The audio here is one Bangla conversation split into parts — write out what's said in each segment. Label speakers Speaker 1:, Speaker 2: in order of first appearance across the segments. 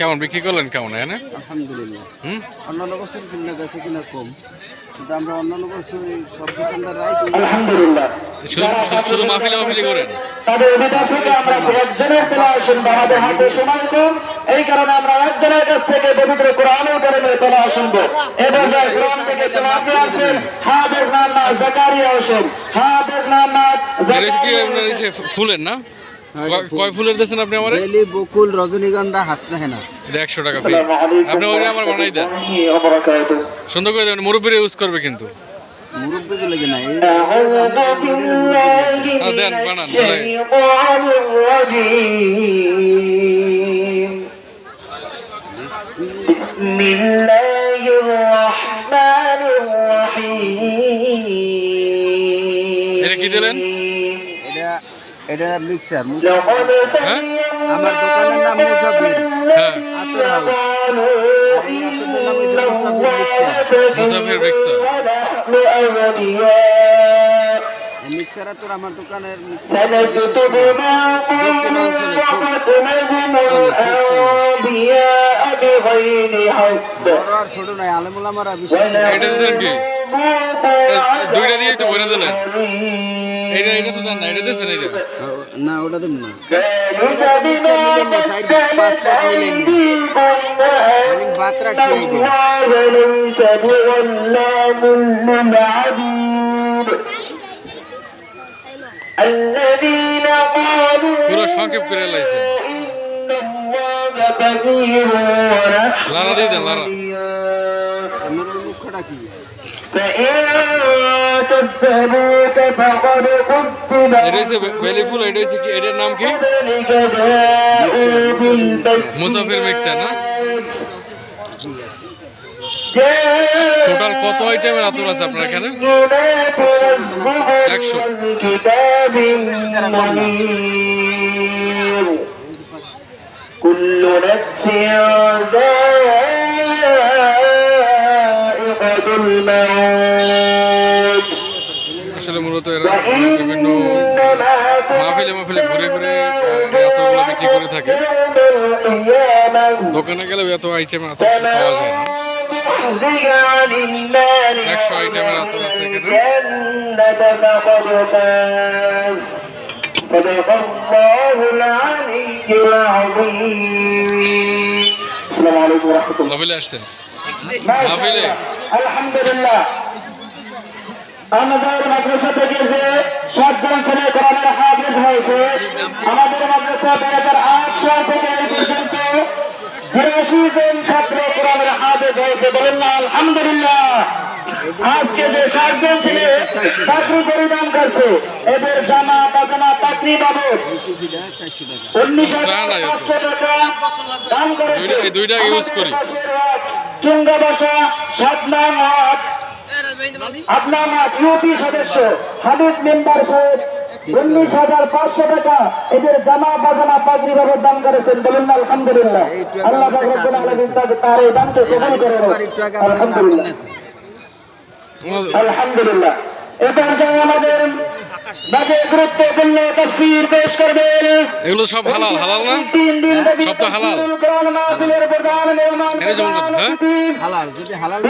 Speaker 1: কেমন বিক্রি করলেন কেমন এনে
Speaker 2: আলহামদুলিল্লাহ।
Speaker 1: হুম?
Speaker 2: অন্যান্য বছর কিনা গেছে কিনা কম। কিন্তু আমরা অন্যান্য বছর সব দোকানদাররাই
Speaker 3: আলহামদুলিল্লাহ।
Speaker 1: শুধু মাহফিলে মাহফিলে করেন?
Speaker 3: থেকে আমরা একজনের আমাদের হাতে সময় কম। এই কারণে আমরা একজনের কাছ থেকে পবিত্র কোরআনুল কারীমের তেলাওয়াত শুনব এবার যার কোরআন থেকে তেলাওয়াত আছেন হাফেজ মোহাম্মদ জাকারিয়া হোসেন হাফেজ
Speaker 1: কি
Speaker 3: জাকারিয়া
Speaker 1: ফুলের না?
Speaker 2: হ্যাঁ,
Speaker 1: কয়- কয় ফুলের দিয়েছেন আপনি আমার
Speaker 2: বেলি বকুল রজনীগন্ধা হাসনা হেনা
Speaker 1: এটা একশো টাকা ফি আপনি ওইটা আমার বানাই দেন
Speaker 3: وبركاته
Speaker 1: সুন্দর করে দেবেন মুরব্বীরা ইউজ করবে কিন্তু
Speaker 2: মুরব্বী গুলো কিনা এই
Speaker 3: أعوذ بالله
Speaker 1: آه، دين،
Speaker 3: من
Speaker 1: بنان،
Speaker 3: الشيطان الرجيم
Speaker 2: বিসমিল্লাহ।
Speaker 3: بسم الله الرحمن الرحيم
Speaker 1: এটা
Speaker 2: মিক্সার
Speaker 1: হ্যাঁ?
Speaker 2: আমার দোকানের নাম
Speaker 1: Musafir. Attar
Speaker 3: house mixer
Speaker 2: Musafir mixer mixer আমার দোকানের মিক্সার
Speaker 3: দক্ষিণ
Speaker 2: বড় আর ছোট নয় আলেমুলামারা বিশেষ।
Speaker 1: দুইটা দিয়ে বলে দিলেন। এটা এটা তো দেন না এটা দিয়েছেন এটা
Speaker 2: না ওটা দেব না
Speaker 3: ذلك
Speaker 2: মিক্সার মিলেন না সাইড পাঁচ পাঁচ মিলেন না খালি ভাত রাখছি এই যে।
Speaker 3: وليس بظلام للعبيد الذين قالوا
Speaker 1: পুরো সংক্ষেপ করে লাইছেন
Speaker 3: إن الله كثير ونحن
Speaker 1: লারা দিয়ে দেন লারা
Speaker 3: أولياء
Speaker 2: আপনার ওই মুখটা কি
Speaker 3: فإن كذبوك فقد قدم
Speaker 1: এটা হচ্ছে বে- বেলি ফুল এটা হচ্ছে কি এটার নাম কি
Speaker 3: قبلك جاءوا بالبينات
Speaker 1: মুসাফির মিক্সার না
Speaker 3: جاءوا
Speaker 1: টোটাল কত আইটেমের আতর আছে আপনার এখানে একশো।
Speaker 3: كتاب منير كل نفس ذائقة الموت
Speaker 1: আসলে মূলত এরা বিভিন্ন
Speaker 3: وإنما
Speaker 1: মাহফিলে মাহফিলে ঘুরে ঘুরে আহ, এই আতরগুলো বিক্রি করে থাকে
Speaker 3: يوم القيامة
Speaker 1: দোকানে গেলে এত আইটেমের আতর পাওয়া যায় না
Speaker 3: زحزح عن النار
Speaker 1: একশো আইটেমের আতর আছে এখানে
Speaker 3: الجنة فقد فاز صدق الله العلي العظيم السلام عليكم ورحمة الله
Speaker 1: নবিলে আসছেন
Speaker 3: আমাদের মাদ্রাসা থেকে যে সাতজন ছেলে কোরআনের হাফেজ হয়েছে আমাদের মাদ্রাসা দুই হাজার আট সাল থেকে এই পর্যন্ত বিরাশি জন ছাত্র কোরআনের হাফেজ হয়েছে। বলেন না আলহামদুলিল্লাহ। আজকে যে সাতজন ছেলে চাকরি পরিধান করছে এদের জামা পাজামা চাকরি বাবদ উনিশ টাকা দান করেছে।
Speaker 1: দুইটা- এই করি।
Speaker 3: চুঙ্গা বাসা সাতনাম হাট। আপনার ইউপি সদস্য হাবিব মেম্বার সাহেব উনিশ হাজার পাঁচশো টাকা এদের জামা বাজানা পাগড়ি ভাবে দান করেছেন বলুন না আলহামদুলিল্লাহ। আল্লাহ তার এই দানকে কবুল করে আলহামদুলিল্লাহ। আলহামদুলিল্লাহ। এবার আমাদের
Speaker 1: এগুলো সব হালাল হালাল না?
Speaker 3: ব্যাপী
Speaker 1: সব তো হালাল। হ্যাঁ?
Speaker 2: হালাল যদি হালাল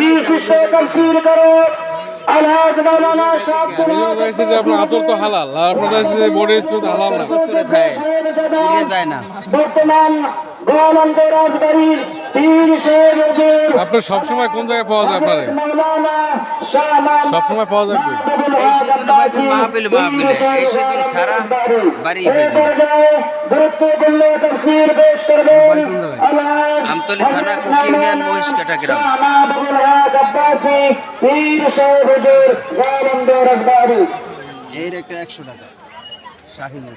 Speaker 2: হয়
Speaker 1: আপনার আতর তো হালাল আর না।
Speaker 2: যায় না।
Speaker 3: বর্তমান রাজবাড়ির
Speaker 1: আপনার সবসময় কোন জায়গায় পাওয়া যায় আপনার? সবসময় পাওয়া যাবে?
Speaker 2: এই সিজনে মাহফিল মাহফিল মাহফিলে এই সিজন ছাড়া বাড়ি
Speaker 3: আলহাজ
Speaker 2: থানা কুকি ইউনিয়ন মহিষকাটা গ্রাম। এর একটা একশো টাকা। শাহিনুর